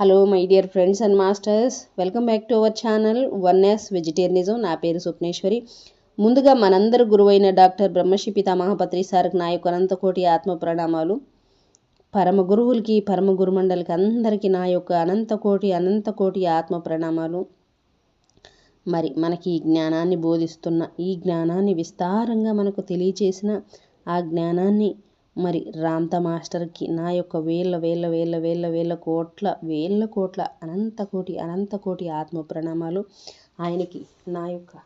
Hello my dear friends and masters welcome back to our channel one S vegetarianism నా పేరు స్వప్నేశ్వరి. ముందుగా మనందరి గురువైన డాక్టర్ బ్రహ్మశ్రీ పితామహపత్రి సార్కి నా యొక్క అనంతకోటి ఆత్మ ప్రణామాలు. పరమ గురువులకి పరమ గురుమండలికి అందరికీ నా యొక్క అనంతకోటి అనంతకోటి ఆత్మ ప్రణామాలు. మరి మనకి ఈ జ్ఞానాన్ని బోధిస్తున్న ఈ జ్ఞానాన్ని విస్తారంగా మనకు తెలియచేసిన ఆ జ్ఞానాన్ని మరి రాంత మాస్టర్కి నా యొక్క వేల వేల వేల వేల వేల కోట్ల వేల కోట్ల అనంత కోటి అనంత కోటి ఆత్మ ప్రణామాలు ఆయనకి నా యొక్క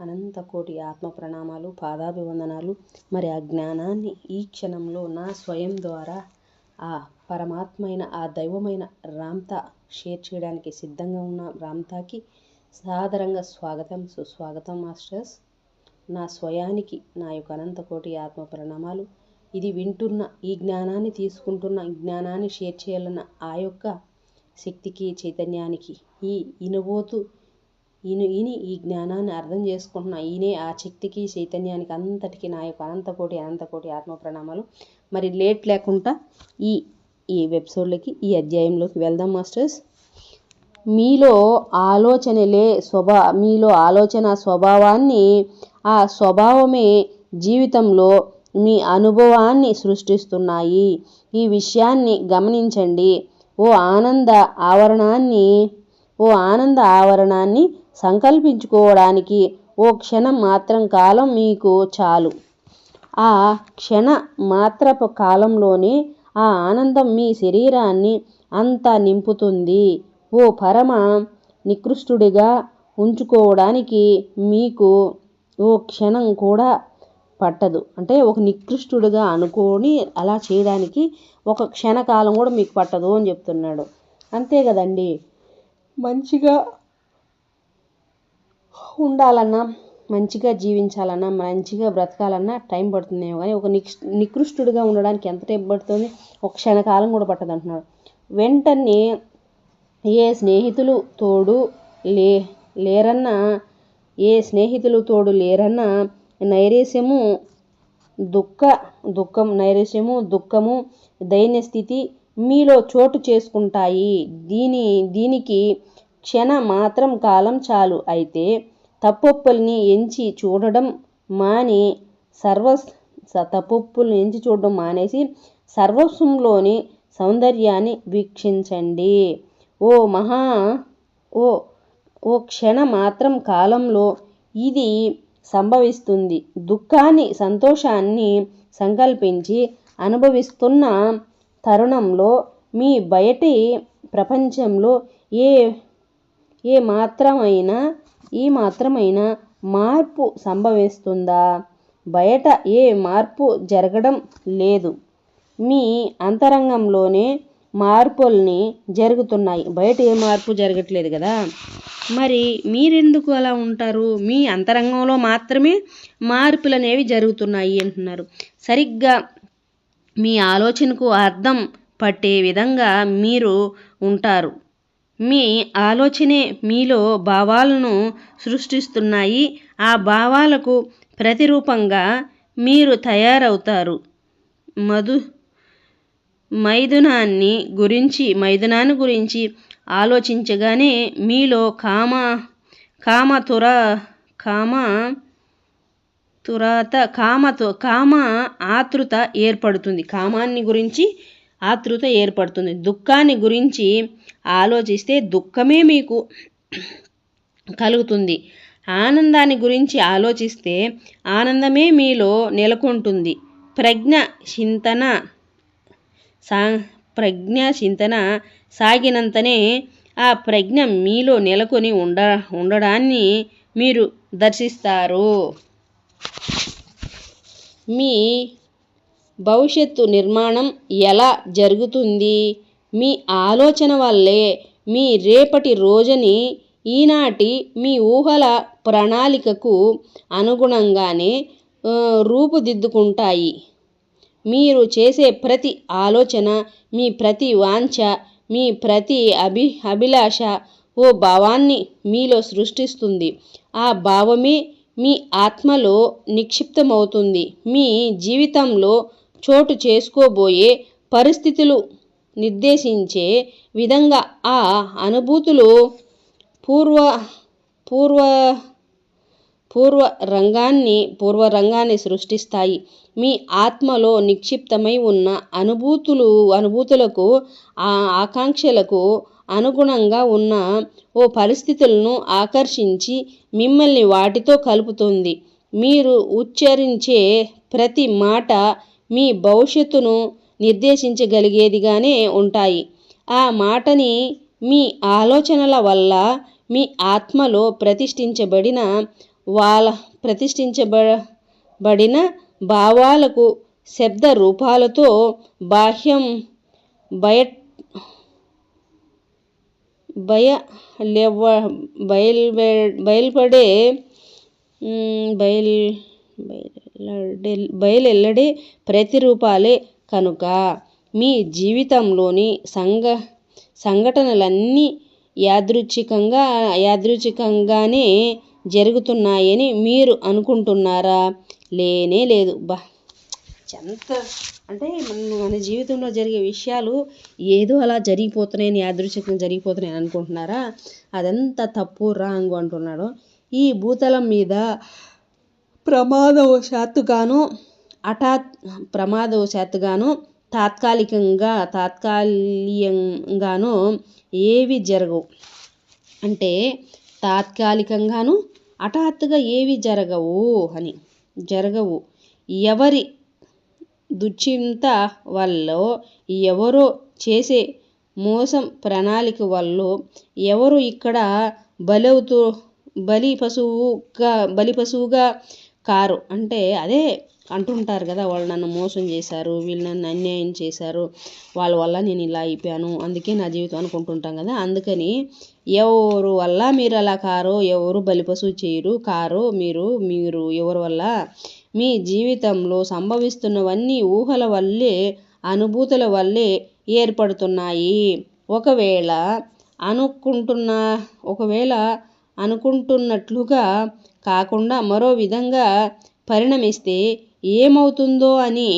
అనంత కోటి ఆత్మ ప్రణామాలు పాదాభివందనాలు. మరి ఆ జ్ఞానాన్ని ఈ క్షణంలో నా స్వయం ద్వారా ఆ పరమాత్మైన ఆ దైవమైన రాంత షేర్ చేయడానికి సిద్ధంగా ఉన్న రామ్తాకి సాదరంగా స్వాగతం సుస్వాగతం మాస్టర్స్. నా స్వయానికి నా యొక్క అనంత కోటి ఆత్మ ప్రణామాలు ఇది వింటున్న ఈ జ్ఞానాన్ని తీసుకుంటున్న జ్ఞానాన్ని షేర్ చేయాలన్న ఆ యొక్క శక్తికి చైతన్యానికి ఈ ఇనబోతు ఈయన ఈయన ఈ జ్ఞానాన్ని అర్థం చేసుకుంటున్న ఈయనే ఆ శక్తికి చైతన్యానికి అంతటికి నా యొక్క అనంతకోటి అనంతకోటి ఆత్మ ప్రణామాలు. మరి లేట్ లేకుండా ఈ ఈ వెబ్సైట్లోకి ఈ అధ్యాయంలోకి వెళ్దాం మాస్టర్స్. మీలో ఆలోచనలే స్వభా మీలో ఆలోచన స్వభావాన్ని ఆ స్వభావమే జీవితంలో మీ అనుభవాన్ని సృష్టిస్తున్నాయి. ఈ విషయాన్ని గమనించండి. ఓ ఆనంద ఆవరణాన్ని ఓ ఆనంద ఆవరణాన్ని సంకల్పించుకోవడానికి ఓ క్షణం మాత్రం కాలం మీకు చాలు. ఆ క్షణ మాత్రపు కాలంలోనే ఆ ఆనందం మీ శరీరాన్ని అంతా నింపుతుంది. ఓ పరమ నికృష్టుడిగా ఉంచుకోవడానికి మీకు ఓ క్షణం కూడా పట్టదు. అంటే ఒక నికృష్టుడిగా అనుకోని అలా చేయడానికి ఒక క్షణకాలం కూడా మీకు పట్టదు అని చెప్తున్నాడు. అంతే కదండి. మంచిగా ఉండాలన్నా మంచిగా జీవించాలన్నా మంచిగా బ్రతకాలన్నా టైం పడుతుందేమో కానీ ఒక నిక్ నికృష్టుడిగా ఉండడానికి ఎంత టైం పడుతుంది? ఒక క్షణకాలం కూడా పట్టదు అంటున్నాడు. వెంటనే ఏ స్నేహితులు తోడు లే లేరన్నా ఏ స్నేహితులు తోడు లేరన్నా నైరేశ్యము దుఃఖ దుఃఖం నైరేశ్యము దుఃఖము దైన్యస్థితి మీలో చోటు చేసుకుంటాయి. దీని దీనికి క్షణ మాత్రం కాలం చాలు. అయితే తప్పొప్పుల్ని ఎంచి చూడడం మాని సర్వ తప్పొప్పుల్ని ఎంచి చూడడం మానేసి సర్వస్వంలోని సౌందర్యాన్ని వీక్షించండి. ఓ మహా ఓ ఓ క్షణ మాత్రం కాలంలో ఇది సంభవిస్తుంది. దుఃఖాన్ని సంతోషాన్ని సంకల్పించి అనుభవిస్తున్న తరుణంలో మీ బయటి ప్రపంచంలో ఏ ఏ మాత్రమైన ఈ మాత్రమైన మార్పు సంభవిస్తుందా? బయట ఏ మార్పు జరగడం లేదు. మీ అంతరంగంలోనే మార్పుల్ని జరుగుతున్నాయి. బయట ఏ మార్పు జరగట్లేదు కదా. మరి మీరెందుకు అలా ఉంటారు? మీ అంతరంగంలో మాత్రమే మార్పులు అనేవి జరుగుతున్నాయి అంటున్నారు. సరిగ్గా మీ ఆలోచనకు అర్థం పట్టే విధంగా మీరు ఉంటారు. మీ ఆలోచనే మీలో భావాలను సృష్టిస్తున్నాయి. ఆ భావాలకు ప్రతిరూపంగా మీరు తయారవుతారు. మధు మైథునాన్ని గురించి మైథునాన్ని గురించి ఆలోచించగానే మీలో కామ కామ తుర కామ తురాత కామతో కామ ఆతృత ఏర్పడుతుంది. కామాన్ని గురించి ఆతృత ఏర్పడుతుంది. దుఃఖాన్ని గురించి ఆలోచిస్తే దుఃఖమే మీకు కలుగుతుంది. ఆనందాన్ని గురించి ఆలోచిస్తే ఆనందమే మీలో నెలకొంటుంది. ప్రజ్ఞ చింతన సా ప్రజ్ఞ చింతన సాగినంతనే ఆ ప్రజ్ఞ మీలో నెలకొని ఉండ ఉండడాన్ని మీరు దర్శిస్తారు. మీ భవిష్యత్తు నిర్మాణం ఎలా జరుగుతుంది? మీ ఆలోచన వల్లే మీ రేపటి రోజుని ఈనాటి మీ ఊహల ప్రణాళికకు అనుగుణంగానే రూపుదిద్దుకుంటాయి. మీరు చేసే ప్రతి ఆలోచన మీ ప్రతి వాంఛ మీ ప్రతి అభి అభిలాష ఓ భావాన్ని మీలో సృష్టిస్తుంది. ఆ భావమే మీ ఆత్మలో నిక్షిప్తమవుతుంది. మీ జీవితంలో చోటు చేసుకోబోయే పరిస్థితులు నిర్దేశించే విధంగా ఆ అనుభూతులు పూర్వ పూర్వ పూర్వ రంగాన్ని పూర్వ రంగాన్ని సృష్టిస్తాయి. మీ ఆత్మలో నిక్షిప్తమై ఉన్న అనుభూతులు అనుభూతులకు ఆ ఆకాంక్షలకు అనుగుణంగా ఉన్న ఓ పరిస్థితులను ఆకర్షించి మిమ్మల్ని వాటితో కలుపుతుంది. మీరు ఉచ్చరించే ప్రతి మాట మీ భవిష్యత్తును నిర్దేశించగలిగేదిగానే ఉంటాయి. ఆ మాటని మీ ఆలోచనల వల్ల మీ ఆత్మలో ప్రతిష్ఠించబడిన వాళ్ళ ప్రతిష్ఠించబడిన భావాలకు శబ్ద రూపాలతో బాహ్యం బయ భయ లేవ బయల్ బయల్పడే బయల్ బయలెల్లడే ప్రతిరూపాలే కనుక మీ జీవితంలోని సంఘ సంఘటనలన్నీ యాదృచ్ఛికంగా యాదృచ్ఛికంగానే జరుగుతున్నాయని మీరు అనుకుంటున్నారా? లేనే లేదు. బా ఎంత అంటే మన మన జీవితంలో జరిగే విషయాలు ఏదో అలా జరిగిపోతున్నాయని యాదృచ్ఛికంగా జరిగిపోతున్నాయని అనుకుంటున్నారా? అదంతా తప్పు రాంగు అంటున్నాడు. ఈ భూతలం మీద ప్రమాదవశాత్తుగాను హఠాత్ ప్రమాదవశాత్తుగాను తాత్కాలికంగా తాత్కాలికంగాను ఏవి జరగవు. అంటే తాత్కాలికంగాను హఠాత్తుగా ఏవి జరగవు అని. జరగవు. ఎవరి దుశ్చింత వల్ల ఎవరో చేసే మోసం ప్రణాళిక వల్ల ఎవరు ఇక్కడ బలవుతూ బలి పశువుగా బలి పశువుగా కారు. అంటే అదే అంటుంటారు కదా వాళ్ళు నన్ను మోసం చేశారు వీళ్ళు నన్ను అన్యాయం చేశారు వాళ్ళ వల్ల నేను ఇలా అయిపోయాను అందుకే నా జీవితం అనుకుంటుంటాం కదా. అందుకని ఎవరు వల్ల మీరు అలా కారో ఎవరు బలిపశువు చేయరు కారో మీరు మీరు ఎవరి వల్ల? మీ జీవితంలో సంభవిస్తున్నవన్నీ ఊహల వల్లే అనుభూతుల వల్లే ఏర్పడుతున్నాయి. ఒకవేళ అనుకుంటున్న ఒకవేళ అనుకుంటున్నట్లుగా కాకుండా మరో విధంగా పరిణమిస్తే ఏమవుతుందో అని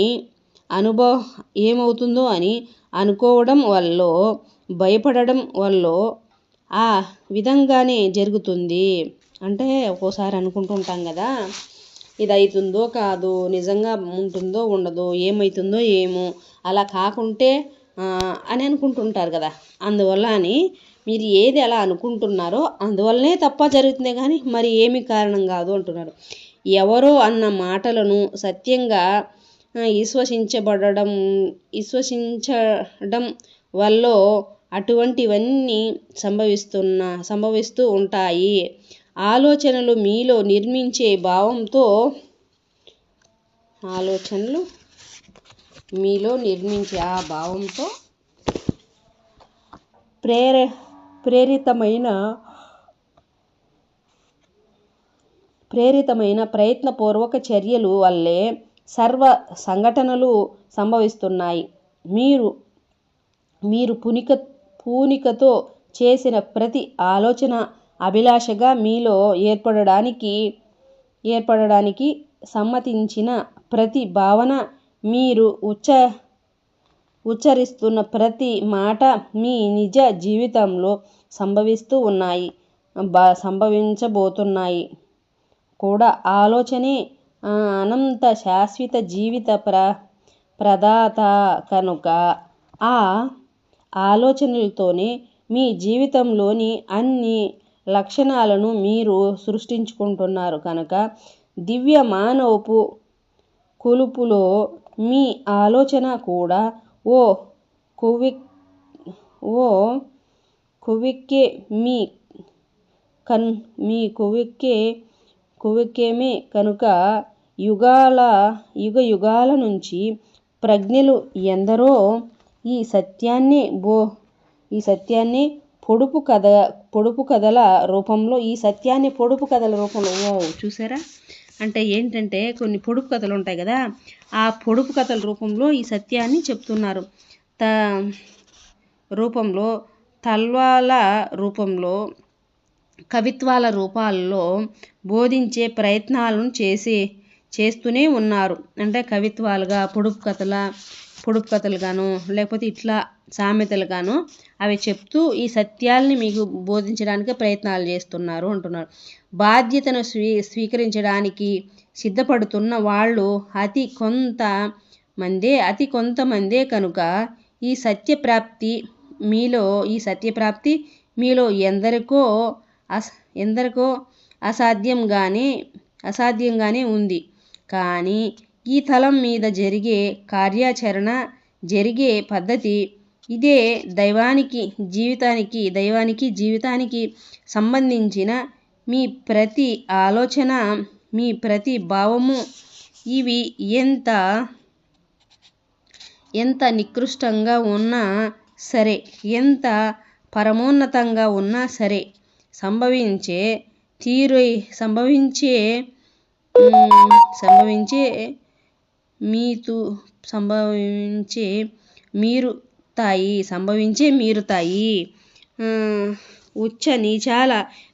అనుభవ ఏమవుతుందో అని అనుకోవడం వల్ల భయపడడం వల్ల ఆ విధంగానే జరుగుతుంది. అంటే ఒక్కోసారి అనుకుంటుంటాం కదా ఇది అవుతుందో కాదో నిజంగా ఉంటుందో ఉండదో ఏమవుతుందో ఏమో అలా కాకుంటే అని అనుకుంటుంటారు కదా. అందువల్ల అని మీరు ఏది అలా అనుకుంటున్నారో అందువల్లనే తప్ప జరుగుతుంది కానీ మరి ఏమి కారణం కాదు అంటున్నారు. ఎవరో అన్న మాటలను సత్యంగా విశ్వసించబడడం విశ్వసించడం వల్ల అటువంటివన్నీ సంభవిస్తున్న సంభవిస్తూ ఉంటాయి. ఆలోచనలు మీలో నిర్మించే భావంతో ఆలోచనలు మీలో నిర్మించే ఆ భావంతో ప్రేర ప్రేరితమైన ప్రేరితమైన ప్రయత్నపూర్వక చర్యలు వల్లే సర్వ సంఘటనలు సంభవిస్తున్నాయి. మీరు మీరు పునిక పూనికతో చేసిన ప్రతి ఆలోచన అభిలాషగా మీలో ఏర్పడడానికి ఏర్పడడానికి సమ్మతించిన ప్రతి భావన మీరు ఉచ్చ ఉచ్చరిస్తున్న ప్రతి మాట మీ నిజ జీవితంలో సంభవిస్తూ ఉన్నాయి సంభవించబోతున్నాయి. కూడా ఆలోచనే అనంత శాశ్వత జీవిత ప్ర ప్రదాత కనుక ఆ ఆలోచనలతోనే మీ జీవితంలోని అన్ని లక్షణాలను మీరు సృష్టించుకుంటున్నారు కనుక దివ్య మానవపు కొలుపులో మీ ఆలోచన కూడా ఓ కొవ్వె ఓ కొవ్వెక్కే మీ కన్ మీ కొవ్వెక్కే కొవ్వెక్కేమే కనుక యుగాల యుగ యుగాల నుంచి ప్రజ్ఞలు ఎందరో ఈ సత్యాన్ని బో ఈ సత్యాన్ని పొడుపు కథ పొడుపు కథల రూపంలో ఈ సత్యాన్ని పొడుపు కథల రూపంలో చూసారా? అంటే ఏంటంటే కొన్ని పొడుపు కథలు ఉంటాయి కదా ఆ పొడుపు కథల రూపంలో ఈ సత్యాన్ని చెప్తున్నారు. త రూపంలో తల్వాల రూపంలో కవిత్వాల రూపాల్లో బోధించే ప్రయత్నాలను చేసి చేస్తూనే ఉన్నారు. అంటే కవిత్వాలుగా పొడుపు కథల పొడుపు కథలు గాను లేకపోతే ఇట్లా సామెతలు గాను అవి చెప్తూ ఈ సత్యాల్ని మీకు బోధించడానికి ప్రయత్నాలు చేస్తున్నారు అంటున్నారు. బాధ్యతను స్వీ స్వీకరించడానికి సిద్ధపడుతున్న వాళ్ళు అతి కొంత మందే అతి కొంతమందే కనుక ఈ సత్యప్రాప్తి మీలో ఈ సత్యప్రాప్తి మీలో ఎందరికో అస ఎందరికో అసాధ్యంగానే అసాధ్యంగానే ఉంది. కానీ ఈ తలం మీద జరిగే కార్యాచరణ జరిగే పద్ధతి ఇదే దైవానికి జీవితానికి దైవానికి జీవితానికి సంబంధించిన మీ ప్రతి ఆలోచన మీ ప్రతి భావము. ఇవి ఎంత ఎంత నికృష్టంగా ఉన్నా సరే ఎంత పరమోన్నతంగా ఉన్నా సరే సంభవించే తీరు సంభవించే సంభవించే మీతు సంభవించే మీరుతాయి సంభవించే మీరుతాయి ఉచ్చ నీచాల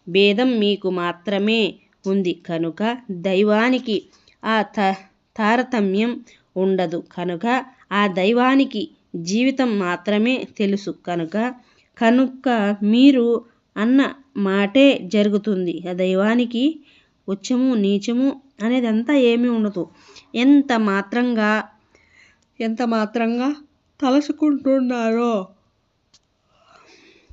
భేదం మీకు మాత్రమే ఉంది కనుక దైవానికి ఆ త తారతమ్యం ఉండదు కనుక ఆ దైవానికి జీవితం మాత్రమే తెలుసు కనుక కనుక మీరు అన్న మాటే జరుగుతుంది. ఆ దైవానికి ఉచ్చము నీచము అనేది అంతా ఏమీ ఉండదు. ఎంత మాత్రంగా ఎంత మాత్రంగా తలుచుకుంటున్నారో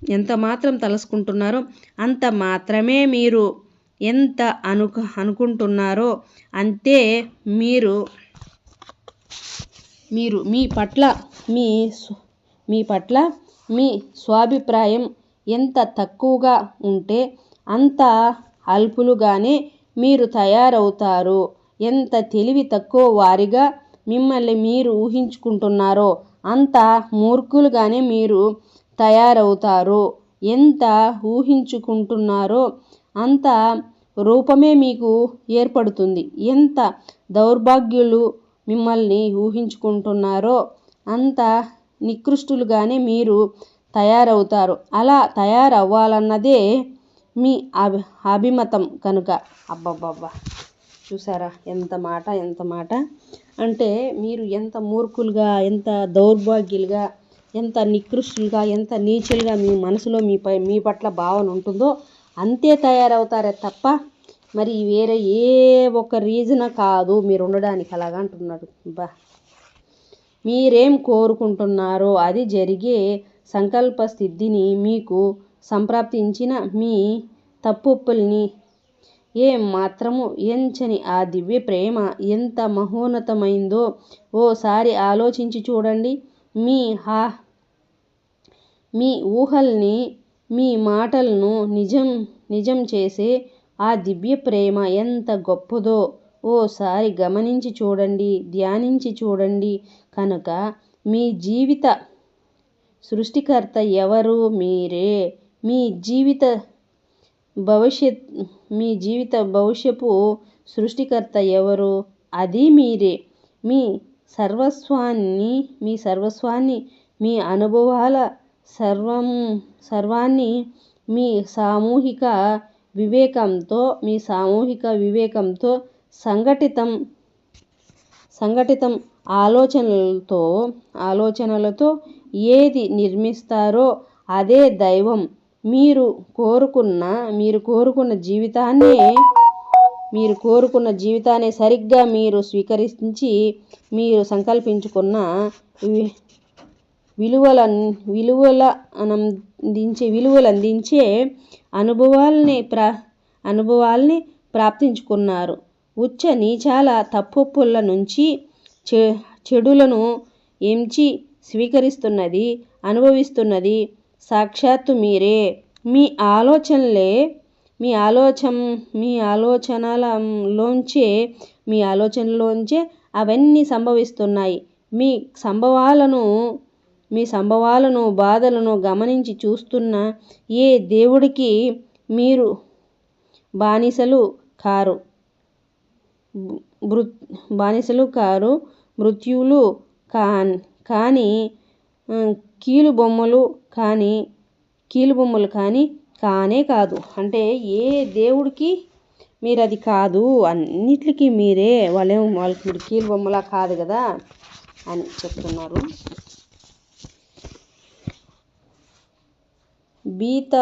ఎంత మాత్రం తలుసుకుంటున్నారో అంత మాత్రమే మీరు ఎంత అను అనుకుంటున్నారో అంతే మీరు మీరు మీ పట్ల మీ మీ పట్ల మీ స్వాభిప్రాయం ఎంత తక్కువగా ఉంటే అంత అల్పులుగానే మీరు తయారవుతారు. ఎంత తెలివి తక్కువ వారిగా మిమ్మల్ని మీరు ఊహించుకుంటున్నారో అంత మూర్ఖులుగానే మీరు తయారవుతారు. ఎంత ఊహించుకుంటున్నారో అంత రూపమే మీకు ఏర్పడుతుంది. ఎంత దౌర్భాగ్యులు మిమ్మల్ని ఊహించుకుంటున్నారో అంత నికృష్టులుగానే మీరు తయారవుతారు. అలా తయారవ్వాలన్నదే మీ అభి అభిమతం కనుక. అబ్బబ్బబ్బా. చూసారా? ఎంత మాట ఎంత మాట. అంటే మీరు ఎంత మూర్ఖులుగా ఎంత దౌర్భాగ్యులుగా ఎంత నికృష్టులుగా ఎంత నీచులుగా మీ మనసులో మీపై మీ పట్ల భావన ఉంటుందో అంతే తయారవుతారే తప్ప మరి వేరే ఏ ఒక రీజన్ కాదు మీరు ఉండడానికి అలాగా అంటున్నాడు. బా. మీరేం కోరుకుంటున్నారో అది జరిగే సంకల్ప సిద్ధిని మీకు సంప్రాప్తించిన మీ తప్పొప్పుల్ని ఏ మాత్రము ఎంచని ఆ దివ్య ప్రేమ ఎంత మహోన్నతమైందో ఓసారి ఆలోచించి చూడండి. మీ హా మీ ఊహల్ని మీ మాటలను నిజం నిజం చేసే ఆ దివ్య ప్రేమ ఎంత గొప్పదో ఓసారి గమనించి చూడండి ధ్యానించి చూడండి. కనుక మీ జీవిత సృష్టికర్త ఎవరు? మీరే. మీ జీవిత భవిష్యత్ మీ జీవిత భవిష్యపు సృష్టికర్త ఎవరు? అది మీరే. మీ సర్వస్వాన్ని మీ సర్వస్వాన్ని మీ అనుభవాల సర్వం సర్వాన్ని మీ సామూహిక వివేకంతో మీ సామూహిక వివేకంతో సంఘటితం సంఘటితం ఆలోచనలతో ఆలోచనలతో ఏది నిర్మిస్తారో అదే దైవం. మీరు కోరుకున్న మీరు కోరుకున్న జీవితాన్నే మీరు కోరుకున్న జీవితాన్ని సరిగ్గా మీరు స్వీకరించి మీరు సంకల్పించుకున్న విలువల విలువల అందించే విలువలు అందించే అనుభవాల్ని ప్రా అనుభవాల్ని ప్రాప్తించుకున్నారు. ఉచ్చ నీచాల తప్పుల నుంచి చె చెడులను ఎంచి స్వీకరిస్తున్నది అనుభవిస్తున్నది సాక్షాత్తు మీరే. మీ ఆలోచనలే మీ ఆలోచన మీ ఆలోచనలలోంచే మీ ఆలోచనలోంచే అవన్నీ సంభవిస్తున్నాయి. మీ సంభవాలను మీ సంభవాలను బాధలను గమనించి చూస్తున్న ఏ దేవుడికి మీరు బానిసలు కారు? మృ బానిసలు కారు మృత్యువులు కాన్ కానీ కీలుబొమ్మలు కానీ కీలుబొమ్మలు కానీ కానే కాదు. అంటే ఏ దేవుడికి మీరు అది కాదు అన్నిటికీ మీరే వాళ్ళేం వాళ్ళకి మీరు కీలుబొమ్మలా కాదు కదా అని చెప్తున్నారు. బీత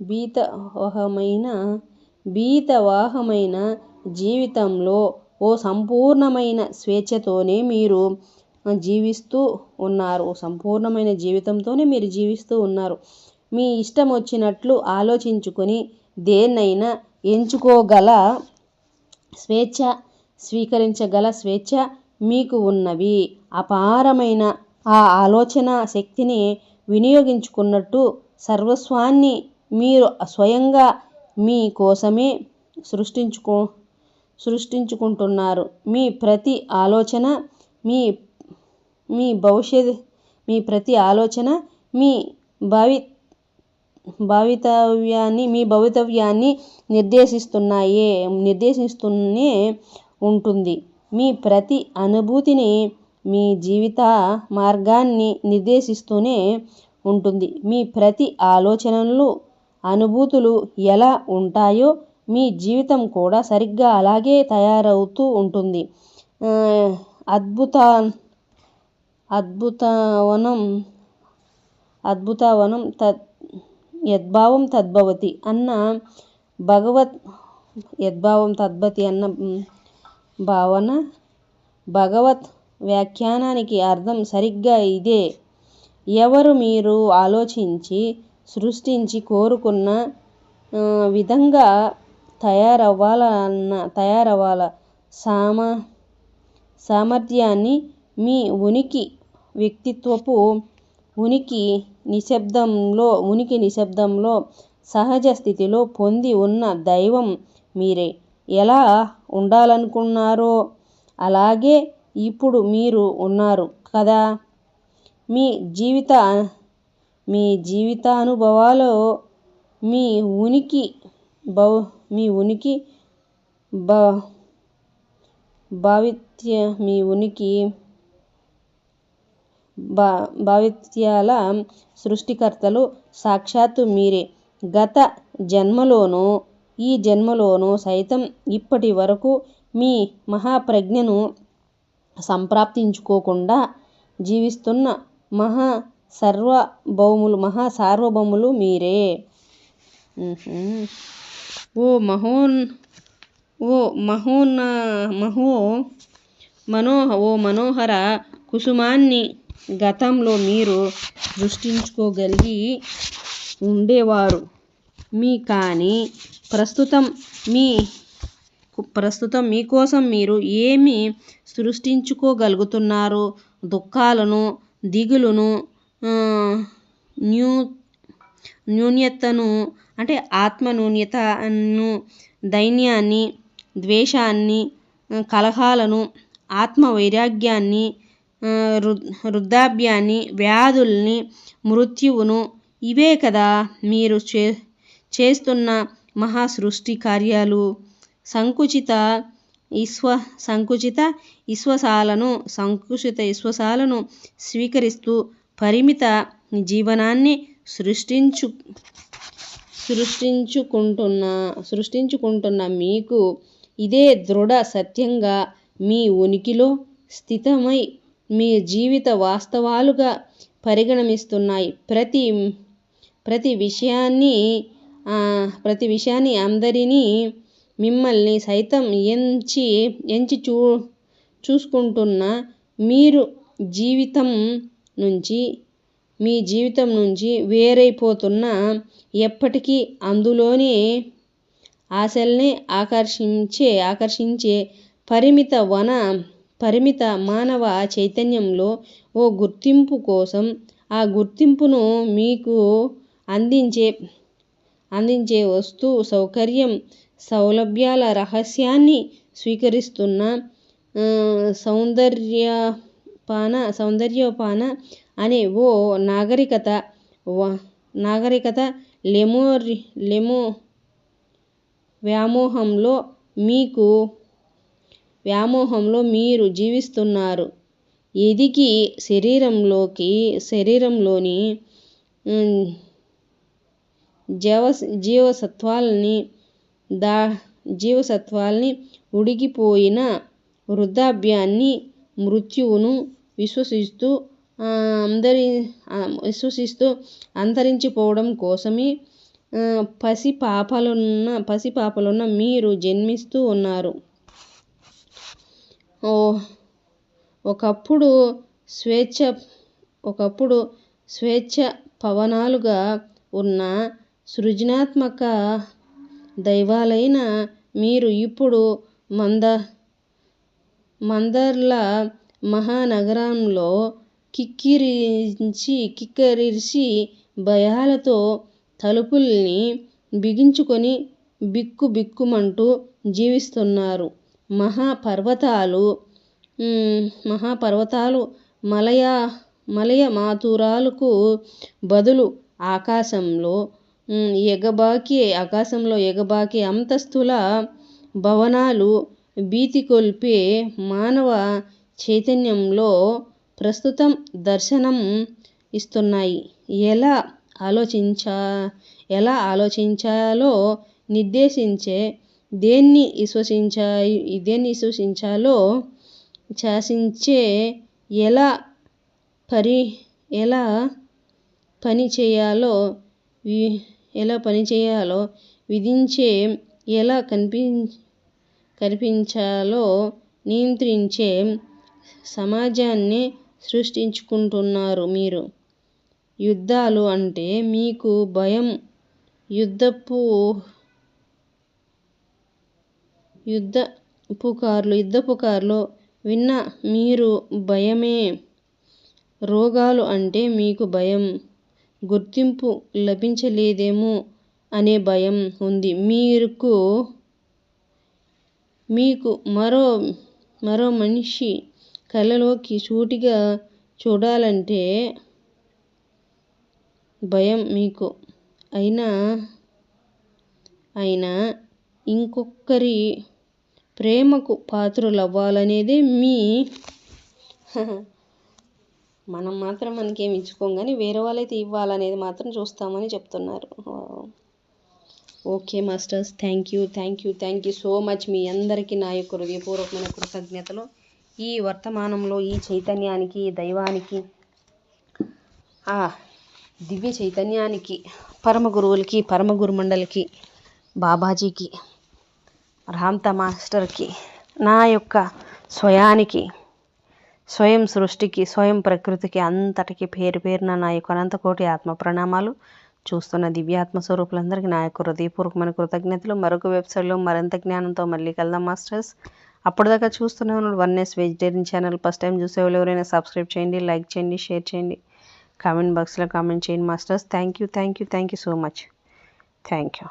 బీతవాహమైన బీతవాహమైన జీవితంలో ఓ సంపూర్ణమైన స్వేచ్ఛతోనే మీరు జీవిస్తూ ఉన్నారు. సంపూర్ణమైన జీవితంతోనే మీరు జీవిస్తూ ఉన్నారు. మీ ఇష్టం వచ్చినట్లు ఆలోచించుకొని దేన్నైనా ఎంచుకోగల స్వేచ్ఛ స్వీకరించగల స్వేచ్ఛ మీకు ఉన్నవి. అపారమైన ఆ ఆలోచన శక్తిని వినియోగించుకున్నట్టు సర్వస్వాన్ని మీరు స్వయంగా మీ కోసమే సృష్టించుకో సృష్టించుకుంటున్నారు. మీ ప్రతి ఆలోచన మీ మీ భవిష్యత్ మీ ప్రతి ఆలోచన మీ భావి భావితవ్యాన్ని మీ భవితవ్యాన్ని నిర్దేశిస్తున్నాయే నిర్దేశిస్తూనే ఉంటుంది. మీ ప్రతి అనుభూతిని మీ జీవిత మార్గాన్ని నిర్దేశిస్తూనే ఉంటుంది. మీ ప్రతి ఆలోచనలు అనుభూతులు ఎలా ఉంటాయో మీ జీవితం కూడా సరిగ్గా అలాగే తయారవుతూ ఉంటుంది. అద్భుత అద్భుతవనం అద్భుతవనం తద్ యద్భావం తద్భవతి అన్న భగవత్ యద్భావం తద్భతి అన్న భావన భగవత్ వ్యాఖ్యానానికి అర్థం సరిగ్గా ఇదే. ఎవరు మీరు ఆలోచించి సృష్టించి కోరుకున్న విధంగా తయారవ్వాలన్న తయారవ్వాల సామ సామర్థ్యాన్ని మీ ఉనికి వ్యక్తిత్వపు ఉనికి నిశ్శబ్దంలో ఉనికి నిశ్శబ్దంలో సహజ స్థితిలో పొంది ఉన్న దైవం మీరే. ఎలా ఉండాలనుకున్నారో అలాగే ఇప్పుడు మీరు ఉన్నారు కదా. మీ జీవిత మీ జీవితానుభవాలు మీ ఉనికి భవ మీ ఉనికి భ భావిత్య మీ ఉనికి భా భావిత్యాల సృష్టికర్తలు సాక్షాత్తు మీరే. గత జన్మలోనూ ఈ జన్మలోనూ సైతం ఇప్పటి వరకు మీ మహాప్రజ్ఞను సంప్రాప్తించుకోకుండా జీవిస్తున్న మహా సార్వభౌములు మహా సార్వభౌములు మీరే. ఓ మహోన్ ఓ మహోన్న మహో మనోహ ఓ మనోహర కుసుమాన్ని గతంలో మీరు సృష్టించుకోగలిగి ఉండేవారు. మీ కానీ ప్రస్తుతం మీ ప్రస్తుతం మీకోసం మీరు ఏమి సృష్టించుకోగలుగుతున్నారు దుఃఖాలను దిగులును న్యూ న్యూన్యతను అంటే ఆత్మ న్యూన్యతను దైన్యాన్ని ద్వేషాన్ని కలహాలను ఆత్మ వైరాగ్యాన్ని వృద్ధాప్యాన్ని వ్యాధుల్ని మృత్యువును ఇవే కదా మీరు చే చేస్తున్న మహా సృష్టి కార్యాలు. సంకుచిత విశ్వ సంకుచిత విశ్వాసాలను సంకుచిత విశ్వాసాలను స్వీకరిస్తూ పరిమిత జీవనాన్ని సృష్టించు సృష్టించుకుంటున్న సృష్టించుకుంటున్న మీకు ఇదే దృఢ సత్యంగా మీ ఉనికిలో స్థితమై మీ జీవిత వాస్తవాలుగా పరిగణమిస్తున్నాయి. ప్రతి ప్రతి విషయాన్ని ప్రతి విషయాన్ని అందరినీ మిమ్మల్ని సైతం ఎంచి ఎంచి చూ చూసుకుంటున్న మీరు జీవితం నుంచి మీ జీవితం నుంచి వేరైపోతున్న ఎప్పటికీ అందులోనే ఆశల్ని ఆకర్షించే ఆకర్షించే పరిమిత వన పరిమిత మానవ చైతన్యంలో ఓ గుర్తింపు కోసం ఆ గుర్తింపును మీకు అందించే అందించే వస్తు సౌకర్యం సౌలభ్యాల రహస్యాన్ని స్వీకరిస్తున్న సౌందర్యపాన సౌందర్యోపాన అనే ఓ నాగరికత నాగరికత లెమోరి లెమో వ్యామోహంలో మీకు వ్యామోహంలో మీరు జీవిస్తున్నారు. ఎదిగి శరీరంలోకి శరీరంలోని జవ జీవసత్వాలని దా జీవసత్వాల్ని ఉడిగిపోయిన వృద్ధాప్యాన్ని మృత్యువును విశ్వసిస్తూ అందరి విశ్వసిస్తూ అంతరించిపోవడం కోసమే పసి పాపలున్న పసి పాపలున్న మీరు జన్మిస్తూ ఉన్నారు. ఒకప్పుడు స్వేచ్ఛ ఒకప్పుడు స్వేచ్ఛ పవనాలుగా ఉన్న సృజనాత్మక దైవాలైన మీరు ఇప్పుడు మంద మందర్ల మహానగరంలో కిక్కిరించి కిక్కిరిసి భయాలతో తలుపుల్ని బిగించుకొని బిక్కు బిక్కుమంటూ జీవిస్తున్నారు. మహాపర్వతాలు మహాపర్వతాలు మలయ మలయ మాతురాలకు బదులు ఆకాశంలో ఎగబాకి ఆకాశంలో ఎగబాకి అంతస్తుల భవనాలు భీతికొల్పే మానవ చైతన్యంలో ప్రస్తుతం దర్శనం ఇస్తున్నాయి. ఎలా ఆలోచించా ఎలా ఆలోచించాలో నిర్దేశించే దేన్ని విశ్వసించా దేన్ని విశ్వసించాలో శాసించే ఎలా పరి ఎలా పని చేయాలో ఎలా పని చేయాలో విధించే ఎలా కనిపి కనిపించాలో నియంత్రించే సమాజాన్ని సృష్టించుకుంటున్నారు మీరు. యుద్ధాలు అంటే మీకు భయం యుద్ధపు యుద్ధ పుకార్లు యుద్ధ పుకార్లు విన్న మీరు భయమే. రోగాలు అంటే మీకు భయం. గుర్తింపు లభించలేదేమో అనే భయం ఉంది. మీకు మీకు మరో మరో మనిషి కళ్ళలోకి సూటిగా చూడాలంటే భయం మీకు. అయినా అయినా ఇంకొకరి ప్రేమకు పాత్రులవ్వాలనేదే మీ మనం మాత్రం మనకేమి ఇచ్చుకోం కానీ వేరే వాళ్ళైతే ఇవ్వాలనేది మాత్రం చూస్తామని చెప్తున్నారు. Okay masters thank you thank you thank you so much మీ అందరికీ నా యొక్క హృదయపూర్వకమైన కృతజ్ఞతలు. ఈ వర్తమానంలో ఈ చైతన్యానికి దైవానికి ఆ దివ్య చైతన్యానికి పరమ గురువులకి పరమ గురుమండలికి బాబాజీకి రామ్త మాస్టర్కి నా యొక్క స్వయానికి స్వయం సృష్టికి స్వయం ప్రకృతికి అంతటికి పేరు పేరున నా యొక్క అనంతకోటి ఆత్మ ప్రణామాలు చూస్తున్న దివ్యాత్మ స్వరూపులందరికీ నా యొక్క హృదయపూర్వకమైన కృతజ్ఞతలు. మరొక వెబ్సైట్లో మరింత జ్ఞానంతో మళ్ళీ కలదాం మాస్టర్స్. అప్పటిదాకా చూస్తూనే ఉన్నాడు one S vegetarian channel first time చూసే వాళ్ళు ఎవరైనా సబ్స్క్రైబ్ చేయండి లైక్ చేయండి షేర్ చేయండి. కామెంట్ బాక్స్లో కామెంట్ చేయండి masters. Thank you thank you thank you so much. Thank you